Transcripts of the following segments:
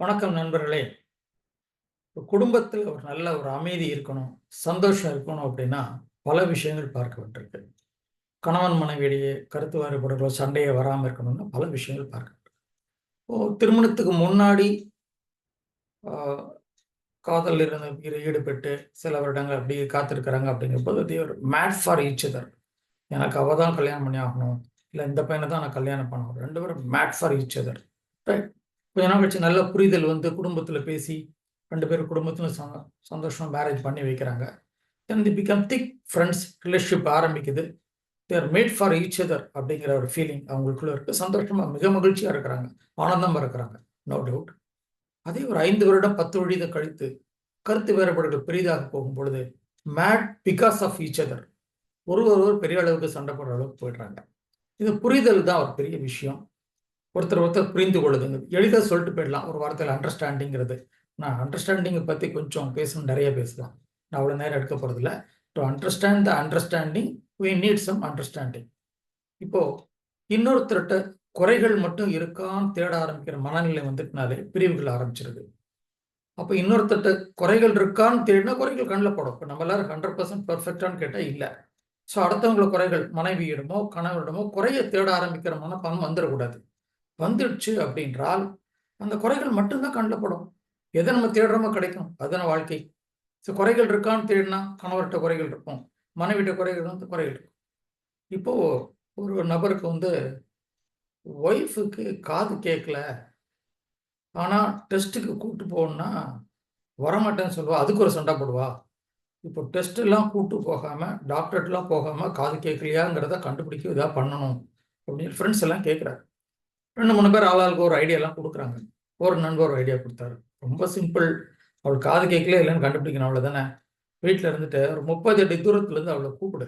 வணக்கம் நண்பர்களே. குடும்பத்தில் ஒரு நல்ல ஒரு அமைதி இருக்கணும் சந்தோஷம் இருக்கணும் அப்படின்னா பல விஷயங்கள் பார்க்க கணவன் மனைவியிடையே கருத்து வேறுபாடுகளோ சண்டையை வராமல் இருக்கணும்னா பல விஷயங்கள் பார்க்க திருமணத்துக்கு முன்னாடி காதல் இருந்த ஈடுபட்டு சில வருடங்கள் அப்படி காத்திருக்கிறாங்க அப்படிங்கிறப்போது they're made for each other எனக்கு அவள் தான் கல்யாணம் பண்ணி ஆகணும் இல்லை இந்த பையனை தான் நான் கல்யாணம் பண்ணணும். ரெண்டு பேரும் made for each other right கொஞ்ச வச்சு நல்ல புரிதல் வந்து குடும்பத்தில் பேசி ரெண்டு பேரும் குடும்பத்தில் சந்தோஷம் மேரேஜ் பண்ணி வைக்கிறாங்க. Then they become thick friends relationship ஆரம்பிக்குது. There made for each other அப்படிங்கிற ஒரு ஃபீலிங் அவங்களுக்குள்ள இருக்கு. சந்தோஷமாக மிக மகிழ்ச்சியாக இருக்கிறாங்க. ஆனந்தமாக இருக்கிறாங்க. நோ டவுட் அதே ஒரு ஐந்து வருடம் பத்து வழிதை கழித்து கருத்து வேறுபாடுகள் பெரிதாக போகும் பொழுது made because of each other ஒருவர் ஒருவர் பெரிய அளவுக்கு சண்டை போடுற அளவுக்கு போயிடுறாங்க. இது புரிதல் தான் ஒரு பெரிய விஷயம். ஒருத்தர் ஒருத்தர் புரிந்து கொள்ளுதுங்க எளிதாக சொல்லிட்டு போயிடலாம். ஒரு வார்த்தையில் அண்டர்ஸ்டாண்டிங்கிறது நான் அண்டர்ஸ்டாண்டிங்கை பற்றி கொஞ்சம் பேசணும் நிறைய பேசலாம். நான் அவ்வளோ நேரம் எடுக்க போகிறதில்ல to understand the understanding we need some understanding இப்போது இன்னொருத்தர்கிட்ட குறைகள் மட்டும் இருக்கான்னு தேட ஆரம்பிக்கிற மனநிலை வந்துட்டுனாலே பிரிவுகள் ஆரம்பிச்சிருது. அப்போ இன்னொருத்தட்ட குறைகள் இருக்கான்னு தேடினா குறைகள் கண்ணில் படும். இப்போ நம்ம எல்லாரும் ஹண்ட்ரட் பர்சன்ட் பர்ஃபெக்டான்னு கேட்டால் இல்லை. ஸோ அடுத்தவங்கள குறைகள் மனைவியிடமோ கணவரிடமோ குறைய தேட ஆரம்பிக்கிற மனப்பான்மை வந்துடக்கூடாது. வந்துடுச்சு அப்படின்றால் அந்த குறைகள் மட்டும்தான் கண்டப்படும் எதை நம்ம தேடுறோமோ கிடைக்கும். அதுதான வாழ்க்கை. ஸோ குறைகள் இருக்கான்னு தேடினா கணவர்கிட்ட குறைகள் இருக்கும். மனைவிட்ட குறைகள் வந்து குறைகள் இருக்கும். இப்போ ஒரு நபருக்கு வந்து ஒய்ஃபுக்கு காது கேட்கல ஆனால் டெஸ்ட்டுக்கு கூப்பிட்டு போகணுன்னா வரமாட்டேன்னு சொல்லுவா. அதுக்கு ஒரு சண்டை போடுவா. இப்போ டெஸ்ட்டெல்லாம் கூப்பிட்டு போகாமல் டாக்டர்லாம் போகாமல் காது கேட்கலையாங்கிறத கண்டுபிடிக்க இதாக பண்ணணும் அப்படின்னு ஃப்ரெண்ட்ஸ் எல்லாம் கேட்குறாரு ரெண்டு மூணு பேர் ஆளாளுக்கு ஒரு ஐடியாலாம் கொடுக்குறாங்க. ஒரு நண்பர் ஒரு ஐடியா கொடுத்தாரு. ரொம்ப சிம்பிள் அவள் காது கேட்கல இல்லைன்னு கண்டுபிடிக்கணும் அவ்வளோ தானே வீட்டில் இருந்துட்டு ஒரு முப்பது அடி தூரத்துலேருந்து அவளை கூப்பிடு.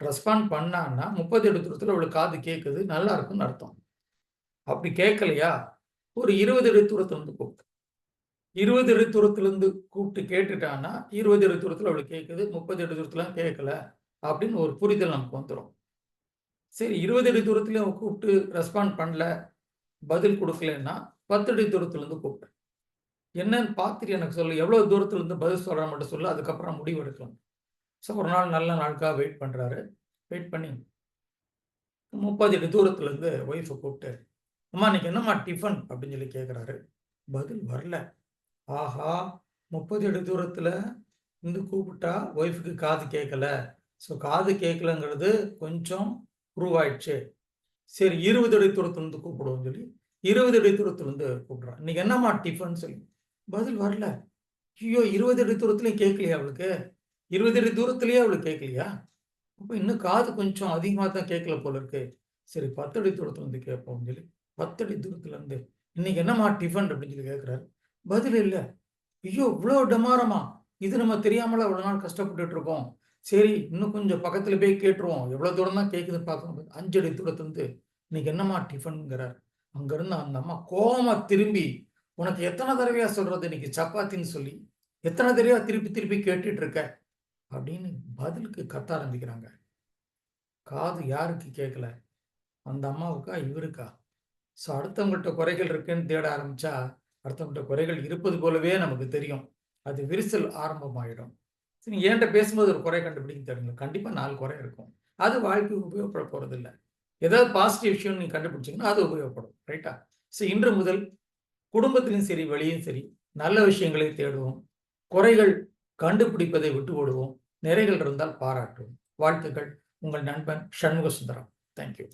ரெஸ்பாண்ட் பண்ணான்னா முப்பது அடி தூரத்தில் அவளுக்கு காது கேட்குது நல்லா இருக்குன்னு அர்த்தம். அப்படி கேட்கலையா ஒரு இருபது அடி தூரத்துலேருந்து கூப்பிட்டு இருபது அடி தூரத்துலேருந்து கூப்பிட்டு கேட்டுட்டான்னா இருபது அடி தூரத்தில் அவளுக்கு கேட்குது முப்பது அடி தூரத்துலாம் கேட்கல அப்படின்னு ஒரு புரிதல் நமக்கு வந்துடும் சரி இருபது அடி தூரத்துல அவன் கூப்பிட்டு ரெஸ்பாண்ட் பண்ணல பதில் கொடுக்கலன்னா பத்து அடி தூரத்துலேருந்து கூப்பிட்டேன் என்னன்னு பார்த்துட்டு எனக்கு சொல்லு எவ்வளோ தூரத்துலேருந்து பதில் சொல்கிற மட்டும் சொல்லு அதுக்கப்புறம் முடிவு எடுக்கலாம். ஸோ ஒரு நாள் நல்ல நாளுக்காக வெயிட் பண்ணுறாரு வெயிட் பண்ணி முப்பது அடி தூரத்துலேருந்து ஒய்ஃபை கூப்பிட்டு அம்மா இன்னைக்கு என்னம்மா டிஃபன் அப்படின்னு சொல்லி கேட்குறாரு பதில் வரல. ஆஹா முப்பது அடி தூரத்தில் இருந்து கூப்பிட்டா ஒய்ஃபுக்கு காது கேட்கல ஸோ காது கேட்கலங்கிறது கொஞ்சம் உருவாயிடுச்சு. சரி இருபது அடி தூரத்துலேருந்து கூப்பிடுவோம் சொல்லி இருபது அடி தூரத்துலேருந்து கூப்பிட்றான். இன்னைக்கு என்னம்மா டிஃபன் சொல்லி. பதில் வரல. ஐயோ இருபது அடி தூரத்துலேயும் கேட்கலையா அவளுக்கு? இருபது அடி தூரத்துலேயே அவளுக்கு கேட்கலையா? அப்போ இன்னும் காது கொஞ்சம் அதிகமாக தான் கேட்கல போல இருக்கு. சரி பத்து அடி தூரத்துலேருந்து கேட்போம்னு சொல்லி பத்து அடி தூரத்துலேருந்து இன்னைக்கு என்னம்மா டிஃபன் அப்படின்னு சொல்லி கேட்குறாரு. பதில் இல்லை. ஐயோ இவ்வளோ டமாரமா. இது நம்ம தெரியாமல அவ்வளோ நாள் கஷ்டப்பட்டுட்டு இருக்கோம். சரி இன்னும் கொஞ்சம் பக்கத்தில் போய் கேட்டுருவோம். எவ்வளோ தூரம் தான் கேட்குதுன்னு பார்க்கணும் அஞ்சு அடி தூரத்துலேருந்து இன்னைக்கு என்னம்மா டிஃபனுங்கிறார் அங்கேருந்து அந்த அம்மா கோமா திரும்பி உனக்கு எத்தனை தடவையா சொல்றது இன்னைக்கு சப்பாத்தின்னு சொல்லி எத்தனை தடவையா திருப்பி திருப்பி கேட்டுட்டு இருக்க அப்படின்னு பதிலுக்கு கத்த ஆரம்பிக்கிறாங்க. காது யாருக்கு கேட்கல அந்த அம்மாவுக்கா இவருக்கா? ஸோ அடுத்தவங்கள்ட்ட குறைகள் இருக்குன்னு தேட ஆரம்பிச்சா அடுத்தவங்கள்ட்ட குறைகள் இருப்பது போலவே நமக்கு தெரியும். அது விரிசல் ஆரம்பமாயிடும். சரி என்கிட்ட பேசும்போது ஒரு குறை கண்டுபிடிக்க தெரியுங்க. கண்டிப்பாக நாலு குறை இருக்கும். அது வாழ்க்கைக்கு உபயோகப்பட போகிறது இல்லை ஏதாவது பாசிட்டிவ் விஷயம் நீங்கள் கண்டுபிடிச்சிங்கன்னா அது உபயோகப்படும் ரைட்டா ஸோ இன்று முதல் குடும்பத்திலும் சரி வெளியும் சரி நல்ல விஷயங்களை தேடுவோம். குறைகள் கண்டுபிடிப்பதை விட்டு விடுவோம் நிறைகள் இருந்தால் பாராட்டுவோம். வாழ்த்துக்கள். உங்கள் நண்பன் சண்முக சுந்தரம் தேங்க்யூ